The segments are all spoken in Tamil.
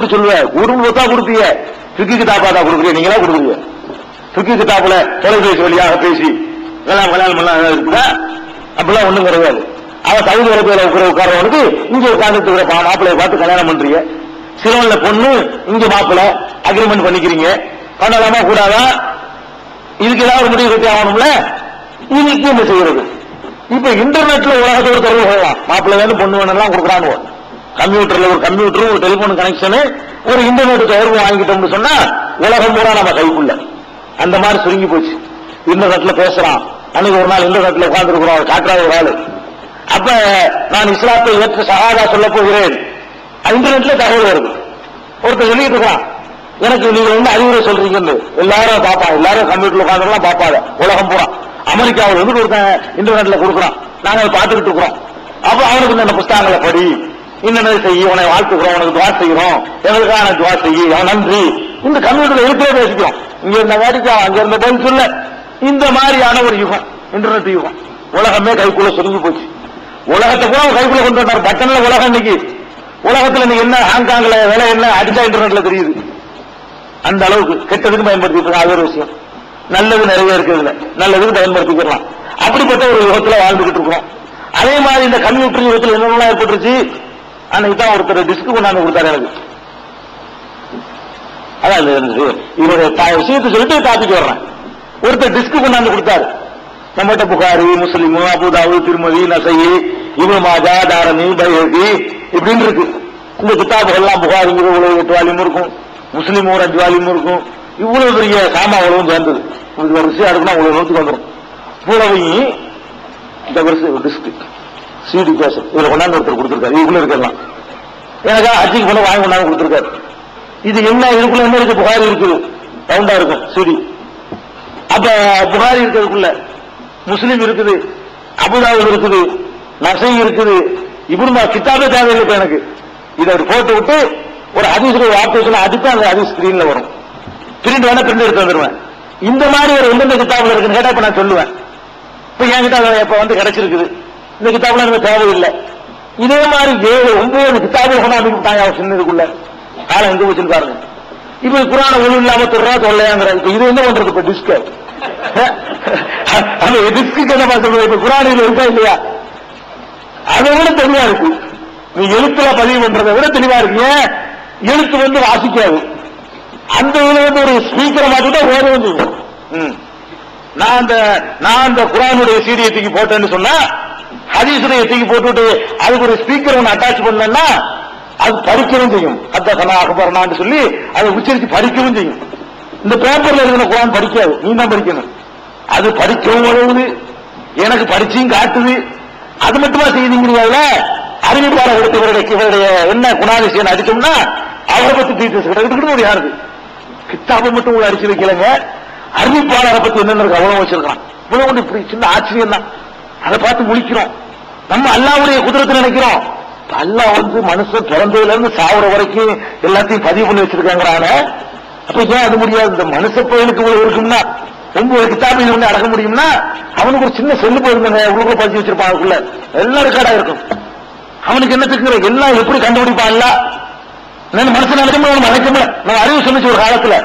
இப்படி சொல்லுவ. குடும்ப சொத்தா கொடுப்பீங்க சுக்கி கிதாப்பா தான் கொடுக்குறீங்க நீங்களா கொடுக்குறீங்க. சுக்கி கிதாப்புல தொலைபேசி வழியாக பேசி கல்யாணம் கல்யாணம் பண்ணலாம் இருக்குதா? அப்படிலாம் ஒண்ணும் கிடையாது. அவன் தகுதி வரைக்கும் உட்கார உட்காரவனுக்கு இங்க உட்கார்ந்துட்டு இருக்கிற பா- மாப்பிள்ளைய பார்த்து கல்யாணம் பண்றீங்க. சிறுவன்ல பொண்ணு இங்க மாப்பிள்ளை அக்ரிமெண்ட் பண்ணிக்கிறீங்க. பண்ணலாமா கூடாதா? இதுக்கு ஏதாவது ஒரு முடிவு கட்டி ஆகணும்ல? இன்னைக்கு என்ன செய்யறது. இப்ப இன்டர்நெட்ல உலகத்தோட தொடர்பு கொள்ளலாம். மாப்பிள்ளை வேணும் பொண்ணு வேணும்லாம் கொடுக்குறான்னு கம்ப்யூட்டர்ல ஒரு கம்ப்யூட்டர் ஒரு டெலிபோன் கனெக்ஷனு ஒரு இன்டர்நெட் தொடர்பு வாங்கிட்டோம்னு சொன்னா உலகம் பூரா நம்ம கைக்குள்ள. அந்த மாதிரி சுருங்கி போச்சு. இன்டர்நெட்ல பேசுறான் அன்னைக்கு ஒரு நாள் இன்டர்நெட்ல உட்கார்ந்துருக்கிறோம். காட்டுறாரு ஒரு ஆளு. அப்ப நான் இஸ்லாத்தை ஏற்ற சகாதா சொல்ல போகிறேன். இன்டர்நெட்ல தகவல் வருது. ஒருத்தர் சொல்லிட்டு இருக்கான். எனக்கு நீங்க வந்து அறிவுரை சொல்றீங்கன்னு. எல்லாரும் பாப்பா எல்லாரும் கம்ப்யூட்டர்ல உட்காந்துலாம் பாப்பாங்க உலகம் பூரா. அமெரிக்காவில் வந்து ஒருத்தன் இன்டர்நெட்ல கொடுக்குறான். நாங்க அதை பார்த்துக்கிட்டு இருக்கிறோம். அப்ப அவனுக்கு இந்த புஸ்தகங்களை படி. இன்னது செய்ய உன்னை வாழ்த்துக்கிறோம் உனக்கு துவா செய்கிறோம். எங்களுக்கான துவா செய்ய? நன்றி? இந்த கம்ப்யூட்டர்ல இருக்கிற பேசிக்கிறோம். இங்க இருந்த வேடிக்கை அங்க இருந்த பதில் சொல்ல. இந்த மாதிரியான ஒரு யுகம் இன்டர்நெட் யுகம். உலகமே கைக்குள்ள சுருங்கி போச்சு. உலகத்தை கூட கைக்குள்ள கொண்டு வந்தார். பட்டன்ல உலகம் இன்னைக்கு. உலகத்துல இன்னைக்கு என்ன ஹாங்காங்ல விலை என்ன அடிச்சா இன்டர்நெட்ல தெரியுது. அந்த அளவுக்கு கெட்டதுக்கு பயன்படுத்திட்டு இருக்காங்க. அது ஒரு விஷயம். நல்லது நிறைய இருக்குதுல நல்லதுக்கு பயன்படுத்திக்கலாம். அப்படிப்பட்ட ஒரு யுகத்துல வாழ்ந்துகிட்டு இருக்கிறோம். அதே மாதிரி இந்த கம்ப்யூட்டர் யுகத்தில் என்னென்னலாம் ஏற்பட்டுருச்சு? அன்னைக்கு தான் ஒருத்தர் டிஸ்க் கொண்டாந்து கொடுத்தாரு எனக்கு. அதான் இது இவருடைய விஷயத்தை சொல்லிட்டு டாபிக் வர்றேன். ஒருத்தர் டிஸ்க் கொண்டாந்து கொடுத்தாரு. நம்மகிட்ட புகாரி முஸ்லிம் அபுதாவு திருமதி நசை இவன் மாஜா தாரணி பயோதி இப்படின்னு இருக்கு. இந்த கிதாபுகள் எல்லாம் இவ்வளவு எட்டு வாலியும் இருக்கும். முஸ்லீம் ஒரு அஞ்சு வாலியும் இருக்கும். இவ்வளவு பெரிய சாமா சேர்ந்தது. உங்களுக்கு வரிசையா இருக்குன்னா எடுக்கணும் அவ்வளவு வந்துடும் இவ்வளவையும் இந்த வருஷம் டிஸ்க் சிடி கேஸ் இதுல கொண்டாந்து ஒருத்தர் கொடுத்துருக்காரு. இதுக்குள்ள இருக்கலாம். எனக்கு அஜிக்கு பண்ண வாங்கி கொண்டாந்து கொடுத்துருக்காரு. இது என்ன? இதுக்குள்ள என்ன இருக்கு? புகாரி இருக்குது ரவுண்டா இருக்கும். சிடி அப்ப புகாரி இருக்கிறதுக்குள்ள முஸ்லீம் இருக்குது. அபுதாபு இருக்குது. நசை இருக்குது. இப்படி கித்தாபே தேவையில்லை இப்ப எனக்கு. இதை ஒரு போட்டு விட்டு ஒரு ஹதீஸ் ஒரு வார்த்தை சொன்னா அதுக்கு அந்த ஹதீஸ் ஸ்கிரீன்ல வரும். பிரிண்ட் வேணா பிரிண்ட் எடுத்து வந்துருவேன். இந்த மாதிரி ஒரு எந்தெந்த கிட்டாபில் இருக்குன்னு கேட்டா இப்ப நான் சொல்லுவேன். இப்ப என்கிட்ட அது இப்ப வந்து கிடைச்சிருக்குது. இந்த கிதாபுல எனக்கு தேவையில்லை. இதே மாதிரி ஏழு ஒன்பது கிதாபுல கொண்டாந்து அவன் சின்னதுக்குள்ள காலம் எங்க போச்சுன்னு பாருங்க. இப்ப குரான ஒண்ணு இல்லாம தொடரா தொல்லையாங்கிற இப்ப இது என்ன பண்றது? இப்ப டிஸ்க் அந்த டிஸ்க்கு என்ன சொல்றது இப்ப குரானில் இருக்கா இல்லையா? அதை விட தெளிவா இருக்கு. நீ எழுத்துல பதிவு பண்றதை விட தெளிவா இருக்கு. ஏன்? எழுத்து வந்து வாசிக்காது. அந்த இதுல வந்து ஒரு ஸ்பீக்கரை மாத்திட்டா ஓடவும் செய்யும். ம். நான் அந்த நான் அந்த குரானுடைய சீரியத்துக்கு போட்டேன்னு சொன்னா ஹதீசுடைய தூக்கி போட்டுவிட்டு அதுக்கு ஒரு ஸ்பீக்கர் ஒன்று அட்டாச் பண்ணேன்னா அது படிக்கவும் செய்யும். அத்த அகபரணான்னு சொல்லி அதை உச்சரித்து படிக்கவும் செய்யும். இந்த பேப்பர்ல இருக்கிற குரான் படிக்காது. நீ தான் படிக்கணும். அது படிக்கவும் உதவுது. எனக்கு படிச்சும் காட்டுது. அது மட்டுமா செய்தீங்கிறீங்களா அறிவிப்பாளர் கொடுத்தவருடைய இவருடைய என்ன குணாதிசயம் அடிச்சோம்னா அவரை பத்தி டீச்சர்ஸ் கிட்ட ஒரு யாருக்கு கித்தாபை மட்டும் உங்களை அடிச்சு வைக்கலங்க. அறிவிப்பாளரை பத்தி என்னென்ன இருக்கு? அவ்வளவு வச்சிருக்கான் இவ்வளவு இப்படி சின்ன ஆச்சரியம் தான் அதை பார்த்து முழிக்கிறோம். நம்ம அல்லாவுடைய குதிரத்தை நினைக்கிறோம். அல்லாஹ் வந்து மனுஷன் பிறந்ததுல இருந்து சாவுற வரைக்கும் எல்லாத்தையும் பதிவு பண்ணி வச்சிருக்காங்கிறான அப்ப ஏன் அது முடியாது? இந்த மனுஷ பயனுக்கு இவ்வளவு இருக்கும்னா ஒன்பது கித்தாபு வந்து அடக்க முடியும்னா அவனுக்கு ஒரு சின்ன செல்லு போயிருந்தாங்க உள்ள பதிவு வச்சிருப்பான் அதுக்குள்ள. எல்லாம் ரெக்கார்டா இருக்கும். அவனுக்கு என்ன என்னத்துக்கு எல்லாம் எப்படி கண்டுபிடிப்பான் அல்ல நான் மனுஷன் நினைக்கும் அவன் நினைக்கல நான் அறிவு சொன்னிச்சு ஒரு காலத்துல.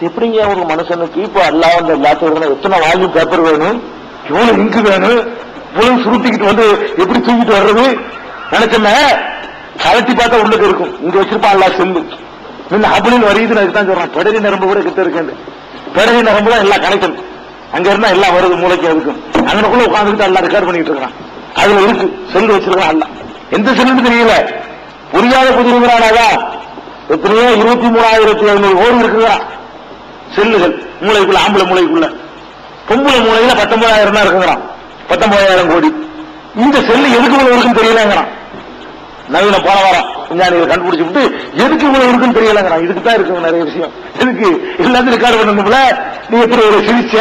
எப்படிங்க ஒரு மனுஷனுக்கு? இப்போ அல்லா வந்து எல்லாத்தையும் எத்தனை வால்யூம் பேப்பர் வேணும்? எவ்வளவு இங்கு வேணும்? இவ்வளவு சுருட்டிக்கிட்டு வந்து எப்படி தூக்கிட்டு வர்றது? நினைச்சேன்ன கலட்டி பார்த்தா உள்ளுக்கு இருக்கும். இங்க வச்சிருப்பான்ல செம்பு. செல்லு இந்த அப்படின்னு வரியுதுன்னு தான் சொல்றான். பிடரி நரம்பு கூட கிட்ட இருக்கேன் பிடரி நரம்பு தான் எல்லாம் கனெக்ஷன் அங்க இருந்தா எல்லாம் வருது மூளைக்கு அதுக்கும் அங்கனக்குள்ள உட்காந்துக்கிட்டு எல்லாம் ரெக்கார்ட் பண்ணிட்டு இருக்கான் அதுல இருக்கு. செல்லு வச்சிருக்கான் எல்லாம் எந்த செல்லுன்னு தெரியல. புரியாத புதிருங்கிறானாதான் எத்தனையோ இருபத்தி மூணாயிரத்தி ஐநூறு ஓடி இருக்குதா செல்லுகள். மூளைக்குள்ள ஆம்பளை மூளைக்குள்ள. பொம்பளை மூளையில பத்தொன்பதாயிரம் தான் இருக்குங்கிறான் பத்தொன்பதாயிரம் கோடி. இந்த செல்லு எதுக்கு இவ்வளவு இருக்குன்னு தெரியலங்கிறான் நவீன போன வாரம் விஞ்ஞானிகள் கண்டுபிடிச்சு விட்டு எதுக்கு இவ்வளவு இருக்குன்னு தெரியலங்கிறான் இதுக்கு தான் இருக்குங்க நிறைய விஷயம். எதுக்கு? எல்லாத்தையும் ரெக்கார்டு பண்ணணும்ல? நீ எப்படி ஒரு சிரிச்ச?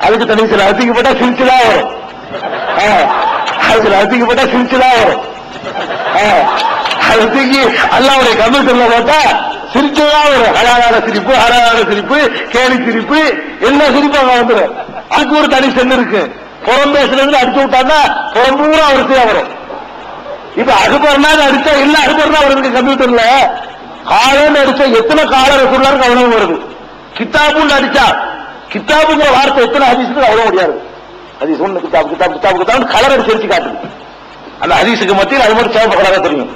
அதுக்கு தனி சில அதிகப்பட்டா சிரிச்சுதான் வரும். ஆ, அதுல அதிகப்பட்டா சிரிச்சுதான் வரும். ஆ, அதை தூக்கி அல்லாவுடைய கம்ப்யூட்டர்ல பார்த்தா சிரிச்சதான் வரும். அழகான சிரிப்பு அழகான சிரிப்பு கேலி சிரிப்பு எல்லா சிரிப்பும் வந்துடும் அதுக்கு ஒரு தனி சென்று இருக்கு. புறம் பேசுறது அடிச்சு விட்டான்னா புறம் பூரா வரிசையா வரும். இப்ப அகுபர்னா அடிச்சா இல்ல அகுபர்னா வருது கம்ப்யூட்டர்ல. காலையில கிதாபுன்னு அடிச்சா எத்தனை கால ரசூல்லாரு கவனம் வருது? கித்தாபுன்னு அடிச்சா கித்தாபுங்கிற வார்த்தை எத்தனை ஹதீஸுக்கு அவ்வளவு முடியாது. ஹதீஸ் ஒண்ணு கிதாப் கிதாப் கிதாப் கிதாப் கலர் அடிச்சு அடிச்சு காட்டுது. அந்த ஹதீஸுக்கு மத்தியில் அது மாதிரி சிவப்பு கலராக தெரியும்.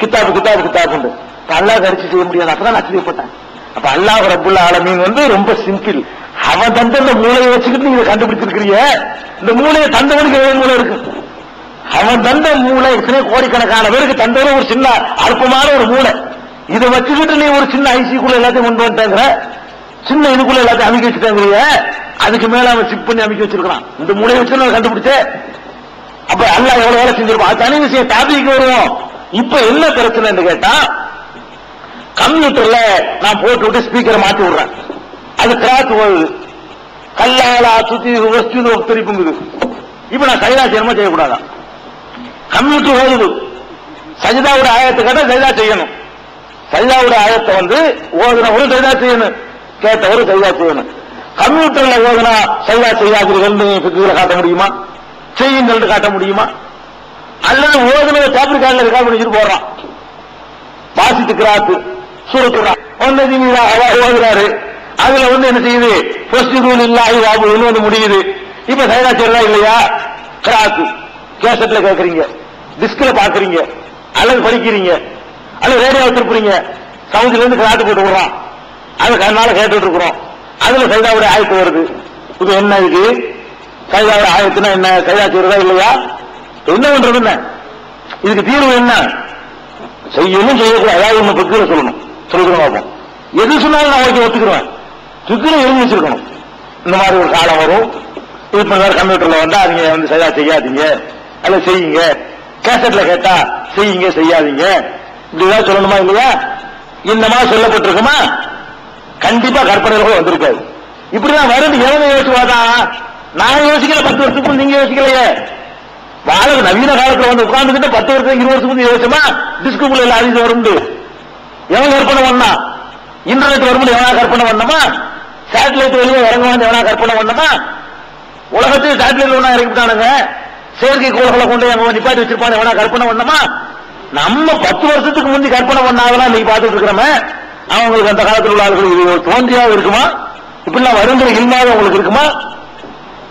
கித்தாபு கித்தாபு கிதாபுண்டு இப்ப அல்லாஹ் அடிச்சு செய்ய முடியாது. அப்பதான் ஆச்சரியப்பட்டேன். அப்ப அல்லாஹ் ரபுல்லா ஆலமீன் வந்து ரொம்ப சிம்பிள் அவன் தந்த இந்த மூளையை வச்சுக்கிட்டு நீங்க கண்டுபிடிச்சிருக்கிறீங்க. இந்த மூளையை தந்தவனுக்கு ஏழு மூளை இருக்கு? அவன் தந்த மூளை எத்தனை கோடிக்கணக்கான பேருக்கு தந்தவன் ஒரு சின்ன அற்பமான ஒரு மூளை. இதை வச்சுக்கிட்டு நீ ஒரு சின்ன ஐசிக்குள்ள எல்லாத்தையும் கொண்டு வந்துட்டேங்கிற சின்ன இதுக்குள்ள எல்லாத்தையும் அமைக்க வச்சுட்டாங்க அதுக்கு மேல அவன் சிப் பண்ணி அமைக்க வச்சிருக்கான் இந்த மூளையை வச்சு நான் கண்டுபிடிச்சேன் அப்ப அல்லாஹ் எவ்வளவு வேலை செஞ்சிருப்பான்? அது தனி விஷயம் டாபிக் வருவோம் இப்ப என்ன பிரச்சனைன்னு கேட்டா கம்ப்யூட்டர்ல நான் போட்டு விட்டு ஸ்பீக்கரை மாத்தி விடுறேன். அது கிராக் போகுது. கல்லாலா சுத்தி வஸ்து இது இப்ப நான் சைதா செய்யணுமா செய்யக்கூடாதா? கம்ப்யூட்டர் ஓடுது. சஜிதாவோட ஆயத்தை கேட்டா சஜிதா செய்யணும். சஜிதாவோட ஆயத்தை வந்து ஓதுனவரும் சஜிதா செய்யணும். கேட்டவரும் சஜிதா செய்யணும். கம்ப்யூட்டர்ல ஓதுனா சஜிதா செய்யாதீர்கள்னு பிக்குகளை காட்ட முடியுமா? செய்யுங்கள் காட்ட முடியுமா? அல்லது ஓதுனத டேபிள் கார்டில் ரெக்கார்ட் பண்ணிட்டு போடுறான். வாசித்து கிராத்து சுருக்குறான் ஒன்னு மீதா ஓதுறாரு. அதுல வந்து என்ன செய்யுது? ஃபர்ஸ்ட் ரூல் இல்லாஹி வாபுன்னு வந்து முடியுது. இப்ப சைதா இல்லையா? கிராக்கு. கேசட்ல கேக்குறீங்க. டிஸ்க்ல பாக்குறீங்க. அல்லது படிக்கிறீங்க. அல்லது ரேடியோ திருப்புறீங்க. சவுண்ட்ல இருந்து கிராத்து போட்டு விடுறான். அதை கண்ணால கேட்டுட்டு இருக்கிறோம். அதுல சைதாவுடைய ஆயத்து வருது. இது என்ன இது? சைதாவுடைய ஆயத்துனா என்ன? சைதா செய்யறதா இல்லையா? என்ன பண்றது என்ன? இதுக்கு தீர்வு என்ன? செய்யணும் செய்யக்கூடாது. அதாவது ஒண்ணு பக்கிர சொல்லணும். சொல்லுறோம் பார்ப்போம் எது சொன்னாலும் நான் ஓகே ஒத்துக்கிறேன் சுக்கிர எழுதி வச்சிருக்கணும். இந்த மாதிரி ஒரு காலம் வரும். இப்ப வேற கம்ப்யூட்டர்ல வந்தா நீங்க வந்து சரியா செய்யாதீங்க. அல்ல செய்யுங்க. கேசட்ல கேட்டா செய்யுங்க செய்யாதீங்க. இப்படிதான் சொல்லணுமா இல்லையா? இந்த மாதிரி சொல்லப்பட்டிருக்குமா? கண்டிப்பா கற்பனையில கூட வந்திருக்காது. இப்படிதான் வருது. எவனை யோசிச்சுவாதா நான் யோசிக்கல பத்து வருஷத்துக்கு நீங்க யோசிக்கலையே. வாழ நவீன காலத்துல வந்து உட்கார்ந்துகிட்டு பத்து வருஷம் இருபது வருஷத்துக்கு முந்தைய யோசிச்சோமா? டிஸ்குக்குள்ள எல்லாம் அதிகம் வரும் எவன் கற்பனை பண்ணா? இன்டர்நெட் வரும்போது எவனா கற்பனை பண்ணமா சேட்டலைட் வெளியே இறங்க எவனா கற்பனை பண்ணமா உலகத்தில் சேட்டலைட் ஒண்ணா இறக்கிட்டானுங்க செயற்கை கோள்களை கொண்டு அங்க நிப்பாட்டி வச்சிருப்பான் எவனா கற்பனை பண்ணமா நம்ம பத்து வருஷத்துக்கு முந்தி கற்பனை பண்ணாதான் நீ பார்த்துட்டு இருக்கிறமே அவங்களுக்கு அந்த காலத்தில் உள்ள ஆளுகளுக்கு இது ஒரு தோன்றியாக இருக்குமா? இப்படிலாம் வருங்கிற இல்லாத உங்களுக்கு இருக்குமா?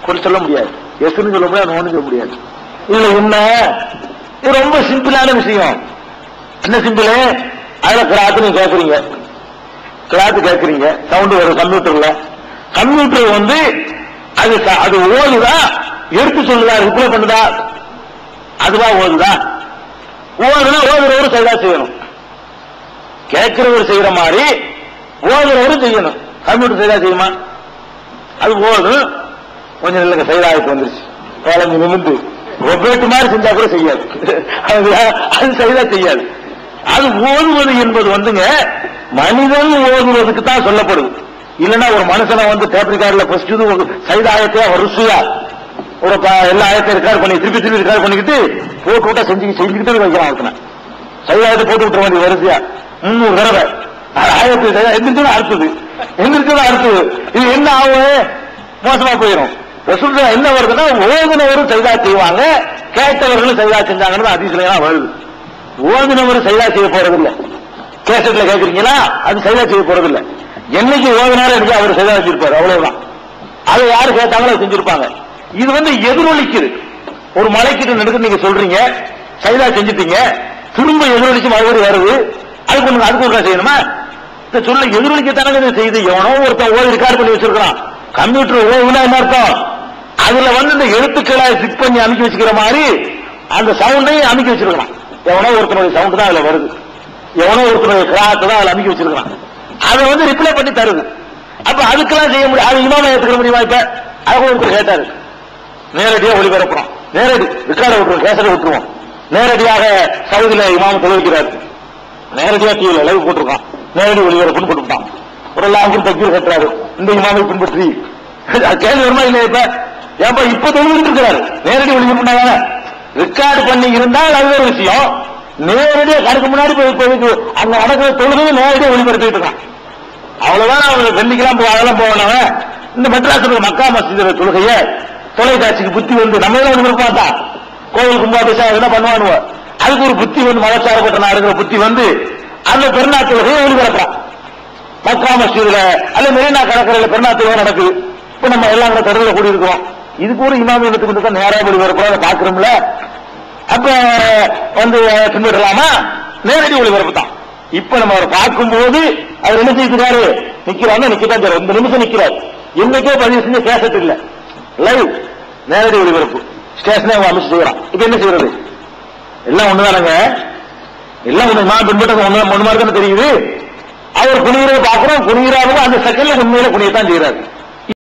கொஞ்சம் சொல்ல முடியாது. எஸ்ன்னு சொல்ல முடியாது ஒன்று சொல்ல முடியாது. இதுல என்ன? இது ரொம்ப சிம்பிளான விஷயம். என்ன சிம்பிள் அதுல கிராத்து நீங்க கேட்கறீங்க கிளாத்து கேட்கறீங்க சவுண்ட் வரும் கம்ப்யூட்டர்ல. கம்ப்யூட்டர் வந்து அது அது ஓதுதா? எடுத்து சொல்லுதா? ரிப்ளை பண்ணுதா? அதுவா ஓதுதா? ஓதுனா ஓதுறவரு சரிதான் செய்யணும். கேட்கிறவர் செய்யற மாதிரி ஓதுறவரும் செய்யணும். கம்ப்யூட்டர் சரியா செய்யுமா? அது ஓதும். கொஞ்சம் இல்லைங்க சைடாயிட்டு வந்துருச்சு. குழந்தை நிமிந்து ஒவ்வொரு மாதிரி செஞ்சா கூட செய்யாது. அது அது சரிதா செய்யாது. அது ஓதுவது என்பது வந்துங்க மனிதன் ஓதுவதற்கு தான் சொல்லப்படுது. இல்லைன்னா ஒரு மனுஷனை வந்து டேப்ரி கார்டில் ஃபர்ஸ்ட் சைடு ஆயத்தையா வரிசையா ஒரு ப- எல்லா ஆயத்தையும் ரெக்கார்ட் பண்ணி திருப்பி திருப்பி ரெக்கார்ட் பண்ணிக்கிட்டு போட்டு விட்டா செஞ்சு செஞ்சுக்கிட்டு வைக்கிறான் ஒருத்தனை. சைடு ஆயத்தை போட்டு விட்டுற வேண்டிய வரிசையா? முன்னூறு தடவை. அது ஆயத்தை சைதா எந்திரிச்சு அடுத்தது எந்திரிச்சு அடுத்தது இது என்ன ஆகும் மோசமா போயிடும் ரசூலுல்லாஹ் என்ன வருதுன்னா ஓதுனவரும் சைதா செய்வாங்க கேட்டவர்களும் சைதா செஞ்சாங்கன்னு அதிசயம் வருது. ஓதுனவரும் சைதா செய்ய போறதில்லை. கேசட்ல கேட்கறீங்களா அது சைதா செய்ய போறது இல்ல என்னைக்கு ஓதுனாலும் எனக்கு அவர் சைதா வச்சிருப்பாரு அவ்வளவுதான். அதை யாரு கேட்டாங்களோ செஞ்சிருப்பாங்க. இது வந்து எதிரொலிக்குது ஒரு மலைக்கிட்ட நடக்குது நீங்க சொல்றீங்க சைதா செஞ்சுட்டீங்க திரும்ப எதிரொலிச்சு மறுபடியும் வருது. அதுக்கு ஒண்ணு அதுக்கு ஒண்ணு செய்யணுமா? இந்த சொல்ல எதிரொலிக்கத்தானே இதை செய்து எவனோ ஒருத்தன் ஓய்வு ரெக்கார்ட் பண்ணி வச்சிருக்கிறான். கம்ப்யூட்டர் ஓதுனா என்ன அர்த்தம்? அதுல வந்து இந்த எழுத்துக்களை ஃபிட் பண்ணி அமைக்க வச்சுக்கிற மாதிரி அந்த சவுண்டையும் அமைக்க வச்சிருக்கான் எவனோ ஒருத்தனுடைய சவுண்ட் தான் அதுல வருது. எவனோ ஒருத்தனுடைய கிராத்து தான் அதுல அமைக்க வச்சிருக்கிறான். அதை வந்து ரிப்ளை பண்ணி தருது அப்ப அதுக்கெல்லாம் செய்ய முடியும். அது இமாம ஏத்துக்க முடியுமா இப்ப? அது ஒருத்தர் கேட்டாரு. நேரடியாக ஒளிபரப்புறோம். நேரடி. ரெக்கார்டை விட்டுருவோம். கேசரை விட்டுருவோம். நேரடியாக சவுதியில இமாம் தொழுவிக்கிறார். நேரடியா டிவியில் லைவ் போட்டிருக்கான். நேரடி ஒளிபரப்புன்னு போட்டுவிட்டான் ஒரு லாங்கும் தக்கீர் கட்டுறாரு. இந்த இமாமை பின்பற்றி. கேள்வி வருமா இல்லையா இப்ப? ஏப்பா இப்ப தொழில் இருக்கிறாரு. நேரடி ஒளிபரப்புனாங்க ரெக்கார்டு பண்ணி இருந்தால் அது ஒரு விஷயம். நேரடியா கணக்கு முன்னாடி போய் இப்போதைக்கு அங்க நடக்கிற தொழுகை நேரடியா ஒளிபரப்பிட்டு இருக்கான். அவ்வளவுதான் அவங்க வெள்ளிக்கெல்லாம் போ அதெல்லாம் போவானவ இந்த மெட்ராஸ் மக்கா மசித தொழுகைய தொலைக்காட்சிக்கு புத்தி வந்து நம்ம எல்லாம் ஒண்ணு பார்த்தா. கோவில் கும்பாபிஷா என்ன பண்ணுவானுவ? அதுக்கு ஒரு புத்தி வந்து மதச்சாரப்பட்ட நாடுகிற புத்தி வந்து அந்த பெருநாள் தொழுகையை ஒளிபரப்பான் மக்கா மசூதில அல்ல மெரினா கடற்கரையில் பெருநாள் தொழுகை நடக்குது. இப்ப நம்ம எல்லாம் கூட கூடியிருக்கோம் இதுக்கு ஒரு இமாம் வந்து தான் நேராக ஒளி வரக்கூடாது பாக்குறோம்ல அப்ப வந்து பின்பற்றலாமா? நேரடி ஒளிபரப்பு தான். இப்ப நம்ம அவரை பார்க்கும்போது அவர் என்ன செய்கிறாரு நிக்கிறாங்க நிக்கதான் செய்யறாரு இந்த நிமிஷம் நிக்கிறார். என்னைக்கே பதிவு செஞ்ச கேசட் இல்ல. லைவ் நேரடி ஒளிபரப்பு. ஸ்டேஷனே அவன் அமைச்சு செய்யறான் இப்ப என்ன செய்யறது? எல்லாம் ஒண்ணுதானங்க? எல்லாம் ஒண்ணு நான் பின்பற்ற ஒண்ணு ஒண்ணு மாதிரி தானே தெரியுது? அவர் குனிகிறத பாக்குறோம் குனிகிறாரும் அந்த செகண்ட்ல உண்மையில குனியத்தான் செய்யறாரு